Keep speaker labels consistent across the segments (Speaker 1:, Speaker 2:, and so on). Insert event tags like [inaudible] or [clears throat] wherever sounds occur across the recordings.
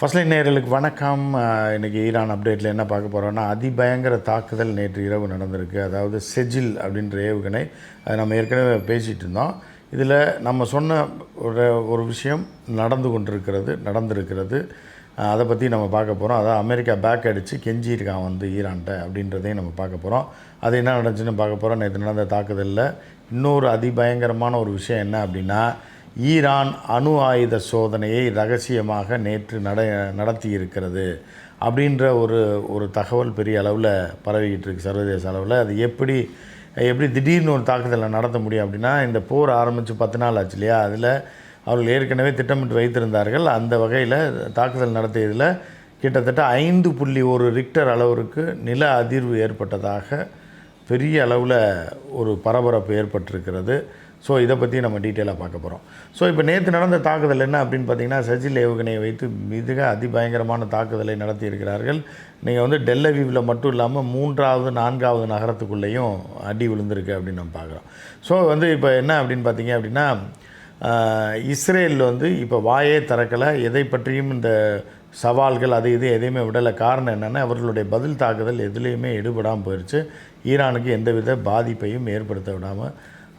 Speaker 1: ஃபர்ஸ்ட்லை நேர்களுக்கு வணக்கம். இன்றைக்கி ஈரான் அப்டேட்டில் என்ன பார்க்க போகிறோன்னா அதிபயங்கர தாக்குதல் நேற்று இரவு நடந்திருக்கு. அதாவது செஜில் அப்படின்ற ஏவுகணை அதை நம்ம ஏற்கனவே பேசிகிட்டு இருந்தோம். இதில் நம்ம சொன்ன ஒரு ஒரு விஷயம் நடந்து கொண்டிருக்கிறது நடந்திருக்கிறது. அதை பற்றி நம்ம பார்க்க போகிறோம் அதாவது அமெரிக்கா பேக் அடித்து கெஞ்சிருக்கான் வந்து ஈரான்கிட்ட அப்படின்றதையும் நம்ம பார்க்க போகிறோம் அது என்ன நடந்துச்சுன்னு பார்க்க போகிறோம் நேற்று நடந்த தாக்குதலில் இன்னொரு அதிபயங்கரமான ஒரு விஷயம் என்ன அப்படின்னா ஈரான் அணு ஆயுத சோதனையை ரகசியமாக நேற்று நட நடத்தி இருக்கிறது அப்படின்ற ஒரு ஒரு தகவல் பெரிய அளவில் பரவிக்கிட்டு இருக்கு சர்வதேச அளவில். அது எப்படி எப்படி திடீர்னு ஒரு தாக்குதலை நடத்த முடியும் அப்படின்னா இந்த போர் ஆரம்பித்து பத்து நாள் ஆச்சு இல்லையா? அதில் அவர்கள் ஏற்கனவே திட்டமிட்டு வைத்திருந்தார்கள். அந்த வகையில் தாக்குதல் நடத்தியதில் கிட்டத்தட்ட ஐந்து புள்ளி ஒரு ரிக்டர் அளவிற்கு நில அதிர்வு ஏற்பட்டதாக பெரிய அளவில் ஒரு பரபரப்பு ஏற்பட்டிருக்கிறது. ஸோ இதை பற்றி நம்ம டீட்டெயிலாக பார்க்க போகிறோம் ஸோ இப்போ நேற்று நடந்த தாக்குதல் என்ன அப்படின்னு பார்த்தீங்கன்னா சஜில் ஏவுகணையை வைத்து மிக அதிபயங்கரமான தாக்குதலை நடத்தியிருக்கிறார்கள் நீங்கள் வந்து டெல்லவிவில் மட்டும் இல்லாமல் மூன்றாவது நான்காவது நகரத்துக்குள்ளேயும் அடி விழுந்திருக்கு அப்படின்னு நம்ம பார்க்குறோம். ஸோ வந்து இப்போ என்ன அப்படின்னு பார்த்தீங்க அப்படின்னா இஸ்ரேல் வந்து இப்போ வாயே திறக்கலை. எதை பற்றியும் இந்த சவால்கள் அது இது எதையுமே விடலை. காரணம் என்னென்னா அவர்களுடைய பதில் தாக்குதல் எதுலேயுமே எடுபடாமல் போயிடுச்சு ஈரானுக்கு எந்தவித பாதிப்பையும் ஏற்படுத்த விடாமல்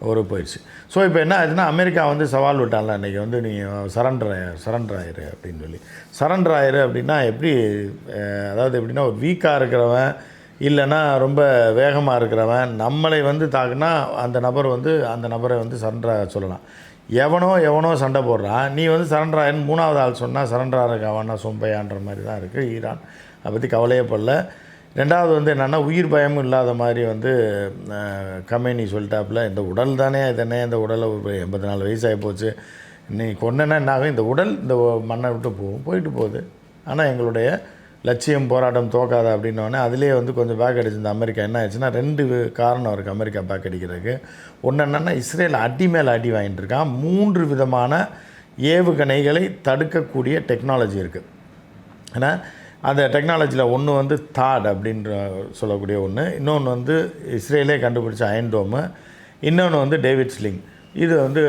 Speaker 1: ஒரு போயிடுச்சு. ஸோ இப்போ என்ன ஆச்சுன்னா அமெரிக்கா வந்து சவால் விட்டான்ல இன்றைக்கி வந்து நீ சரண்டர் சரண்டர் ஆயிரு அப்படின்னு சொல்லி. சரண்டர் ஆயிரு அப்படின்னா எப்படி அதாவது எப்படின்னா ஒரு வீக்காக இருக்கிறவன் இல்லைன்னா ரொம்ப வேகமாக இருக்கிறவன் நம்மளை வந்து தாக்குனா அந்த நபர் வந்து அந்த நபரை வந்து சரண்டராக சொல்லலாம். எவனோ எவனோ சண்டை போடுறான். நீ வந்து சரண்டர் ஆயின்னு மூணாவது ஆள் சொன்னால் சரண்டர் ஆகிறக்கு சொம்பையான்ற மாதிரி தான் இருக்குது ஈரான் அதை பற்றி கவலையே படல. ரெண்டாவது வந்து என்னென்னா உயிர் பயமும் இல்லாத மாதிரி வந்து கம்பெனி சொல்லிட்டாப்புல இந்த உடல் தானே இதனே இந்த உடலை ஒரு எண்பத்தி நாலு வயசாகி போச்சு. நீ கொண்டனா என்ன ஆகும்? இந்த உடல் இந்த மண்ணை விட்டு போகும் போயிட்டு போகுது. ஆனால் எங்களுடைய லட்சியம் போராட்டம் தோக்காது அப்படின்னோடனே அதுலேயே வந்து கொஞ்சம் பேக் அடிச்சிருந்த அமெரிக்கா என்ன ஆச்சுன்னா ரெண்டு காரணம் இருக்குது அமெரிக்கா பேக் அடிக்கிறதுக்கு. ஒன்று என்னென்னா இஸ்ரேல் அடி மேலே அடி வாங்கிட்டு இருக்கான். மூன்று விதமான ஏவுகணைகளை தடுக்கக்கூடிய டெக்னாலஜி இருக்குது ஏன்னா அந்த டெக்னாலஜியில் ஒன்று வந்து தாட் அப்படின்ற சொல்லக்கூடிய ஒன்று இன்னொன்று வந்து இஸ்ரேலே கண்டுபிடிச்ச அயன்டோமு இன்னொன்று வந்து டேவிட் ஸ்லிங் இது வந்து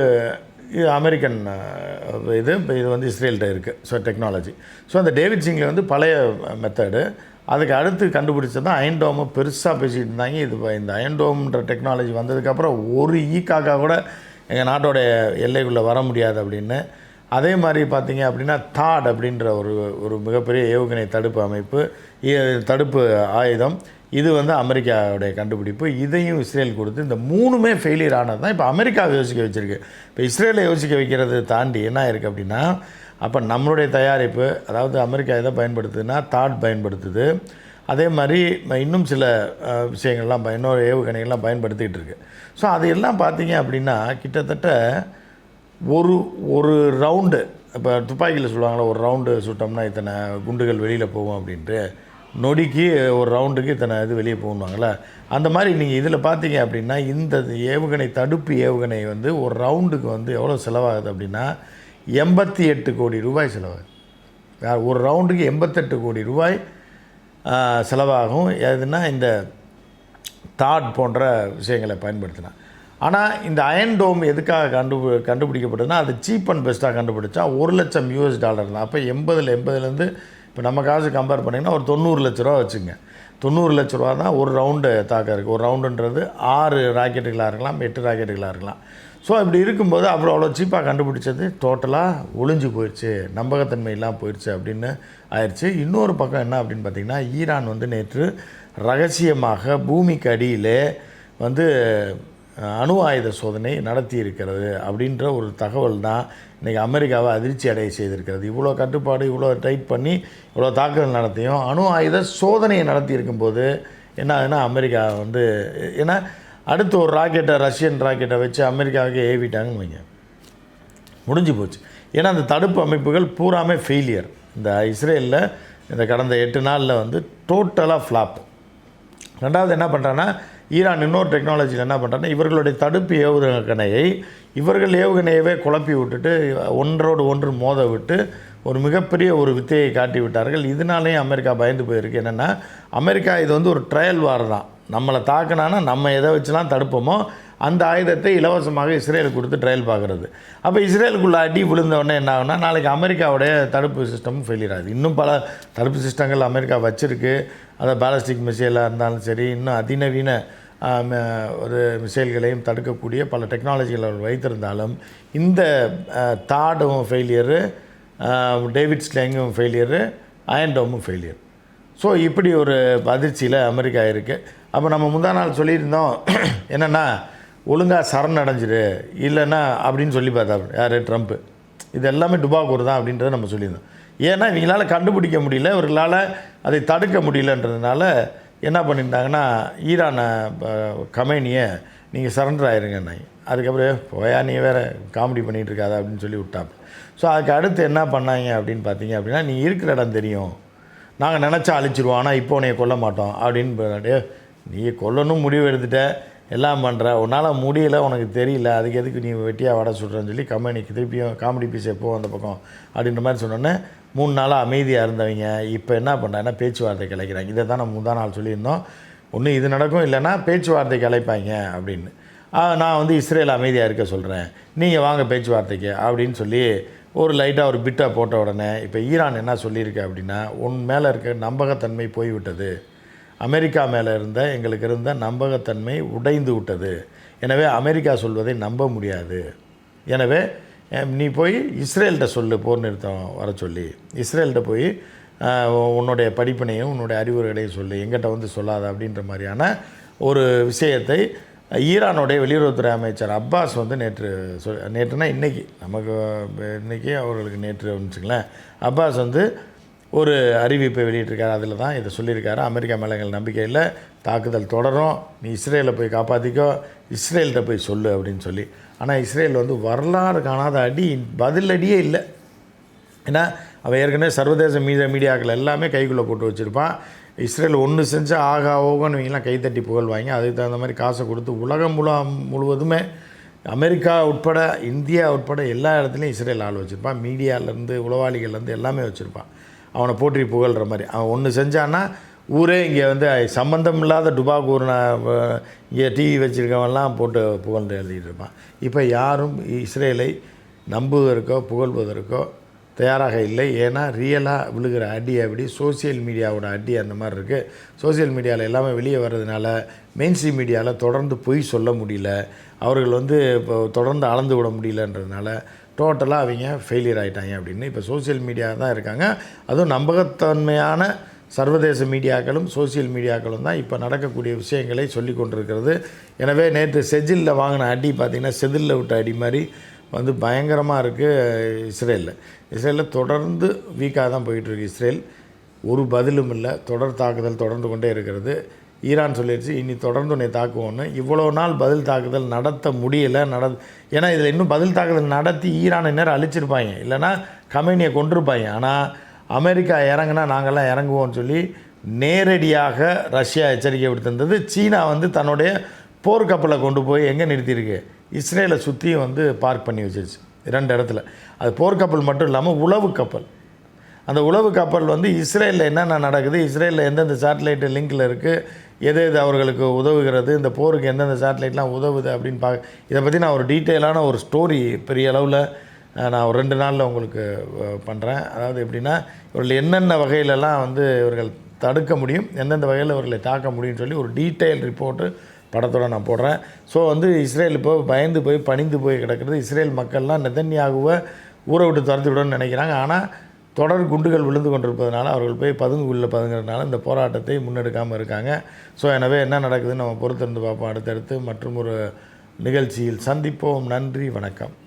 Speaker 1: இது அமெரிக்கன் இது இப்போ இது வந்து இஸ்ரேல்கிட்ட இருக்குது ஸோ டெக்னாலஜி ஸோ அந்த டேவிட் சிங்கில் வந்து பழைய மெத்தடு அதுக்கு அடுத்து கண்டுபிடிச்சது தான் அயன்டோமை பெருசாக பேசிகிட்டு இருந்தாங்க. இது இந்த அயன்டோம்ன்ற டெக்னாலஜி வந்ததுக்கப்புறம் ஒரு ஈக்காக்கா கூட எங்கள் நாட்டோடைய எல்லைக்குள்ளே வர முடியாது அப்படின்னு அதே மாதிரி பார்த்தீங்க அப்படின்னா தாட் அப்படின்ற ஒரு ஒரு மிகப்பெரிய ஏவுகணை தடுப்பு அமைப்பு தடுப்பு ஆயுதம் இது வந்து அமெரிக்காவுடைய கண்டுபிடிப்பு. இதையும் இஸ்ரேல் கொடுத்து இந்த மூணுமே ஃபெயிலியர் ஆனது தான் இப்போ அமெரிக்காவை யோசிக்க வச்சுருக்கு. இப்போ இஸ்ரேலை யோசிக்க வைக்கிறது தாண்டி என்ன இருக்குது அப்படின்னா அப்போ நம்மளுடைய தயாரிப்பு அதாவது அமெரிக்கா எதை பயன்படுத்துதுன்னா தாட் பயன்படுத்துது. அதே மாதிரி இன்னும் சில விஷயங்கள்லாம் ப- இன்னொரு ஏவுகணைகள்லாம் பயன்படுத்திகிட்டு இருக்கு. ஸோ அதையெல்லாம் பார்த்தீங்க அப்படின்னா கிட்டத்தட்ட ஒரு ஒரு ரவுண்டு இப்போ துப்பாக்கியில் சொல்லுவாங்களா ஒரு ரவுண்டு சுட்டோம்னா இத்தனை குண்டுகள் வெளியில் போகும் அப்படின்ட்டு நொடிக்கு ஒரு ரவுண்டுக்கு இத்தனை இது வெளியே போகணுவாங்களே அந்த மாதிரி நீங்கள் இதில் பார்த்தீங்க அப்படின்னா இந்த ஏவுகணை தடுப்பு ஏவுகணை வந்து ஒரு ரவுண்டுக்கு வந்து எவ்வளோ செலவாகுது அப்படின்னா எண்பத்தி எட்டு கோடி ரூபாய் செலவாகுது. ஒரு ரவுண்டுக்கு எண்பத்தெட்டு கோடி ரூபாய் செலவாகும். எதுனா இந்த தாட் போன்ற விஷயங்களை பயன்படுத்தினா. ஆனால் இந்த அயன் டோம் எதுக்காக கண்டு கண்டுபிடிக்கப்பட்டதுன்னா அது சீப் அண்ட் பெஸ்ட்டாக கண்டுபிடிச்சா ஒரு லட்சம் யூஎஸ் டாலர் தான். அப்போ எண்பதில் எண்பதுலேருந்து இப்போ நம்ம காசு கம்பேர் பண்ணிங்கன்னா ஒரு தொண்ணூறு லட்ச ரூபா வச்சுங்க. தொண்ணூறு லட்ச ரூபா தான் ஒரு ரவுண்டு தாக்க இருக்குது ஒரு ரவுண்டுன்றது ஆறு ராக்கெட்டுகளாக இருக்கலாம் எட்டு ராக்கெட்டுகளாக இருக்கலாம். ஸோ இப்படி இருக்கும்போது அப்புறம் அவ்வளோ சீப்பாக கண்டுபிடிச்சது டோட்டலாக ஒளிஞ்சு போயிடுச்சு நம்பகத்தன்மை இல்லாமல் போயிடுச்சு அப்படின்னு ஆயிடுச்சு இன்னொரு பக்கம் என்ன அப்படின்னு பார்த்தீங்கன்னா ஈரான் வந்து நேற்று ரகசியமாக பூமிக்கு அடியிலே வந்து அணு ஆயுத சோதனை நடத்தி இருக்கிறது அப்படின்ற ஒரு தகவல் தான் இன்றைக்கி அமெரிக்காவை அதிர்ச்சி அடைய செய்திருக்கிறது. இவ்வளோ கட்டுப்பாடு இவ்வளோ டைட் பண்ணி இவ்வளோ தாக்குதல் நடத்தியும் அணு ஆயுத சோதனையை நடத்தி இருக்கும்போது என்ன ஆகுதுன்னா அமெரிக்கா வந்து ஏன்னா அடுத்து ஒரு ராக்கெட்டை ரஷ்யன் ராக்கெட்டை வச்சு அமெரிக்காவுக்கு ஏவிட்டாங்கன்னு வைங்க. முடிஞ்சு போச்சு. ஏன்னா அந்த தடுப்பு அமைப்புகள் பூராமே ஃபெயிலியர் இந்த இஸ்ரேலில் இந்த கடந்த எட்டு நாளில் வந்து டோட்டலாக ஃப்ளாப் ரெண்டாவது என்ன பண்ணுறான்னா ஈரான் இன்னொரு டெக்னாலஜியில் என்ன பண்ணுறாங்க இவர்களுடைய தடுப்பு ஏவுகணையை இவர்கள் ஏவுகணையவே குழப்பி விட்டுட்டு ஒன்றோடு ஒன்று மோத விட்டு ஒரு மிகப்பெரிய ஒரு வித்தையை காட்டி விட்டார்கள். இதனாலேயும் அமெரிக்கா பயந்து போயிருக்கு. என்னென்னா அமெரிக்கா இது வந்து ஒரு ட்ரையல் வார் தான். நம்மளை தாக்கினான்னா நம்ம எதை வச்சுலாம் தடுப்போமோ அந்த ஆயுதத்தை இலவசமாக இஸ்ரேலுக்கு கொடுத்து ட்ரையல் பார்க்குறது. அப்போ இஸ்ரேலுக்குள்ள அடி விழுந்தவொடனே என்ன ஆகுனா நாளைக்கு அமெரிக்காவுடைய தடுப்பு சிஸ்டமும் ஃபெயிலியர் ஆகுது. இன்னும் பல தடுப்பு சிஸ்டங்கள் அமெரிக்கா வச்சுருக்கு. அதை பேலஸ்டிக் மிசைலாக இருந்தாலும் சரி இன்னும் அதிநவீன ம- ஒரு மிசைல்களையும் தடுக்கக்கூடிய பல டெக்னாலஜிகளை வைத்திருந்தாலும் இந்த தாடும் ஃபெயிலியரு டேவிட் ஸ்லேங்கும் ஃபெயிலியரு அயன்டோமும் ஃபெயிலியர் ஸோ இப்படி ஒரு அதிர்ச்சியில் அமெரிக்கா இருக்குது அப்போ நம்ம முந்தா நாள் சொல்லியிருந்தோம் [clears throat] என்னென்னா ஒழுங்காக சரணடைஞ்சிரு இல்லைன்னா அப்படின்னு சொல்லி பார்த்தாரு. யார்? ட்ரம்ப்பு இது எல்லாமே டுபாக்கூர் தான் அப்படின்றத நம்ம சொல்லியிருந்தோம். ஏன்னா இவங்களால் கண்டுபிடிக்க முடியல இவர்களால் அதை தடுக்க முடியலன்றதுனால என்ன பண்ணியிருந்தாங்கன்னா ஈரானை கமேனியை நீங்கள் சரண்டர் ஆயிருங்க அதுக்கப்புறம் போயா நீ வேறு காமெடி பண்ணிகிட்டு இருக்காத அப்படின்னு சொல்லி விட்டாப்பு ஸோ அதுக்கு அடுத்து என்ன பண்ணாங்க அப்படின்னு பார்த்தீங்க அப்படின்னா நீ இருக்கிற இடம் தெரியும். நாங்கள் நினச்சா அழிச்சிருவோம் ஆனால் இப்போ உனையை கொல்ல மாட்டோம். அப்படின்னு நீ கொல்லணும் முடிவு எடுத்துட்ட. எல்லாம் பண்ணுற உன்னால் முடியல உனக்கு தெரியல அதுக்கு எதுக்கு நீ வெட்டியாக வடை சுடுறேன்னு சொல்லி கம்பெனிக்கு திருப்பியும் காமெடி பீஸ் எப்போ அந்த பக்கம் அப்படின்ற மாதிரி சொன்னோன்னே மூணு நாளாக அமைதியாக இருந்தவங்க. இப்போ என்ன பண்ணுறாங்கன்னா பேச்சுவார்த்தை கிளைக்கிறாங்க. இதை தான் நம்ம முந்தா நாள் சொல்லியிருந்தோம். ஒன்று இது நடக்கும் இல்லைன்னா பேச்சுவார்த்தைக்கு அழைப்பாங்க அப்படின்னு. நான் வந்து இஸ்ரேல் அமைதியாக இருக்க சொல்கிறேன் நீங்கள் வாங்க பேச்சுவார்த்தைக்கு அப்படின்னு சொல்லி ஒரு லைட்டாக ஒரு பிட்டை போட்ட உடனே இப்போ ஈரான் என்ன சொல்லியிருக்கு அப்படின்னா உன் மேலே இருக்க நம்பகத்தன்மை போய்விட்டது. அமெரிக்கா மேலே இருந்த எங்களுக்கு இருந்த நம்பகத்தன்மை உடைந்து விட்டது. எனவே அமெரிக்கா சொல்வதை நம்ப முடியாது. எனவே நீ போய் இஸ்ரேல்கிட்ட சொல்லு போர் நிறுத்தம் வர சொல்லி. இஸ்ரேல்கிட்ட போய் உன்னுடைய படிப்பினையும் உன்னுடைய அறிவுரைகளையும் சொல்லு. எங்கிட்ட வந்து சொல்லாத அப்படின்ற மாதிரியான ஒரு விஷயத்தை ஈரானுடைய வெளியுறவுத்துறை அமைச்சர் அப்பாஸ் வந்து நேற்று சொல் நேற்றுனா இன்றைக்கி நமக்கு இன்றைக்கி அவர்களுக்கு நேற்று வந்துச்சுங்களேன் அப்பாஸ் வந்து ஒரு அறிவிப்பை வெளியிட்டிருக்காரு. அதில் தான் இதை சொல்லியிருக்காரு. அமெரிக்கா மேலே எங்கள் நம்பிக்கையில் தாக்குதல் தொடரும். நீ இஸ்ரேலை போய் காப்பாற்றிக்கோ இஸ்ரேல்கிட்ட போய் சொல்லு அப்படின்னு சொல்லி. ஆனால் இஸ்ரேல் வந்து வரலாறு காணாத அடி பதில் அடியே இல்லை. ஏன்னா அவன் ஏற்கனவே சர்வதேச மீடியா மீடியாக்கள் எல்லாமே கைக்குள்ளே போட்டு வச்சுருப்பான். இஸ்ரேல் ஒன்று செஞ்சால் ஆகா ஓகோன்னு இவங்கெல்லாம் கைத்தட்டி புகழ்வாங்க அதுக்கு தகுந்த மாதிரி காசை கொடுத்து உலகம் முழு முழுவதுமே அமெரிக்கா உட்பட இந்தியா உட்பட எல்லா இடத்துலையும் இஸ்ரேல் ஆள் வச்சுருப்பான். மீடியாவிலேருந்து உளவாளிகள்லேருந்து எல்லாமே வச்சுருப்பான். அவனை போற்றி புகழ்கிற மாதிரி. அவன் ஒன்று செஞ்சான்னா ஊரே இங்கே வந்து சம்மந்தம் இல்லாத டுபாக்கூர் இங்கே டிவி வச்சுருக்கவன்லாம் போட்டு புகழ்ந்து எழுதிட்டு இருப்பான். இப்போ யாரும் இஸ்ரேலை நம்புவதற்கோ புகழ்வதற்கோ தயாராக இல்லை. ஏன்னா ரியலாக விழுகிற அடி அப்படி சோஷியல் மீடியாவோட அடி அந்த மாதிரி இருக்குது சோஷியல் மீடியாவில் எல்லாமே வெளியே வர்றதுனால மெயின் ஸ்ட்ரீம் மீடியாவில் தொடர்ந்து பொய் சொல்ல முடியல. அவர்கள் வந்து இப்போ தொடர்ந்து அளந்து விட முடியலன்றதுனால டோட்டலாக அவங்க ஃபெயிலியர் ஆகிட்டாங்க அப்படின்னு. இப்போ சோஷியல் மீடியா தான் இருக்காங்க. அதுவும் நம்பகத்தன்மையான சர்வதேச மீடியாக்களும் சோஷியல் மீடியாக்களும் தான் இப்போ நடக்கக்கூடிய விஷயங்களை சொல்லி கொண்டிருக்கிறது. எனவே நேற்று செஜிலில் வாங்கின அடி பார்த்திங்கன்னா செதிலில் விட்ட அடி மாதிரி வந்து பயங்கரமாக இருக்குது இஸ்ரேலில். இஸ்ரேலில் தொடர்ந்து வீக்காக தான் போயிட்டுருக்கு இஸ்ரேல். ஒரு பதிலும் இல்லை. தொடர் தாக்குதல் தொடர்ந்து கொண்டே இருக்கிறது. ஈரான் சொல்லிடுச்சு இனி தொடர்ந்து உன்னை தாக்குவோன்னு இவ்வளோ நாள் பதில் தாக்குதல் நடத்த முடியல நட ஏன்னா இதில் இன்னும் பதில் தாக்குதல் நடத்தி ஈரானை நேரம் அழிச்சிருப்பாங்க. இல்லைன்னா கம்பெனியை கொண்டிருப்பாங்க ஆனால் அமெரிக்கா இறங்குனா நாங்கள்லாம் இறங்குவோம்னு சொல்லி நேரடியாக ரஷ்யா எச்சரிக்கை விடுத்திருந்தது. சீனா வந்து தன்னுடைய போர்க்கப்பலை கொண்டு போய் எங்கே நிறுத்தியிருக்கு? இஸ்ரேலை சுற்றியும் வந்து பார்க் பண்ணி வச்சிருச்சு ரெண்டு இடத்துல. அது போர்க்கப்பல் மட்டும் இல்லாமல் உளவு கப்பல். அந்த உளவு கப்பல் வந்து இஸ்ரேலில் என்னென்ன நடக்குது? இஸ்ரேலில் எந்தெந்த சேட்டலைட்டு லிங்கில் இருக்குது எது எது அவர்களுக்கு உதவுகிறது? இந்த போருக்கு எந்தெந்த சேட்டலைட்லாம் உதவுது அப்படின்னு பார்க்க இதை பற்றி நான் ஒரு டீட்டெயிலான ஒரு ஸ்டோரி பெரிய அளவில் நான் ஒரு ரெண்டு நாளில் உங்களுக்கு பண்ணுறேன் அதாவது எப்படின்னா இவர்கள் என்னென்ன வகையிலலாம் வந்து இவர்கள் தடுக்க முடியும் எந்தெந்த வகையில் இவர்களை தாக்க முடியும்னு சொல்லி ஒரு டீட்டெயில் ரிப்போர்ட்டு படத்தோட நான் போடுறேன். ஸோ வந்து இஸ்ரேல் இப்போ பயந்து போய் பணிந்து போய் கிடக்கிறது இஸ்ரேல் மக்கள்லாம் நெதன்யாகுவை ஊரை விட்டு துரத்தி விடணும்னு நினைக்கிறாங்க. ஆனால் தொடர் குண்டுகள் விழுந்து கொண்டிருப்பதனால அவர்கள் போய் பதுங்கு உள்ள பதுங்கிறதுனால இந்த போராட்டத்தை முன்னெடுக்காமல் இருக்காங்க. ஸோ எனவே என்ன நடக்குதுன்னு நம்ம பொறுத்திருந்து பார்ப்போம் அடுத்தடுத்து. மற்றும் ஒரு நிகழ்ச்சியில் சந்திப்போம். நன்றி. வணக்கம்.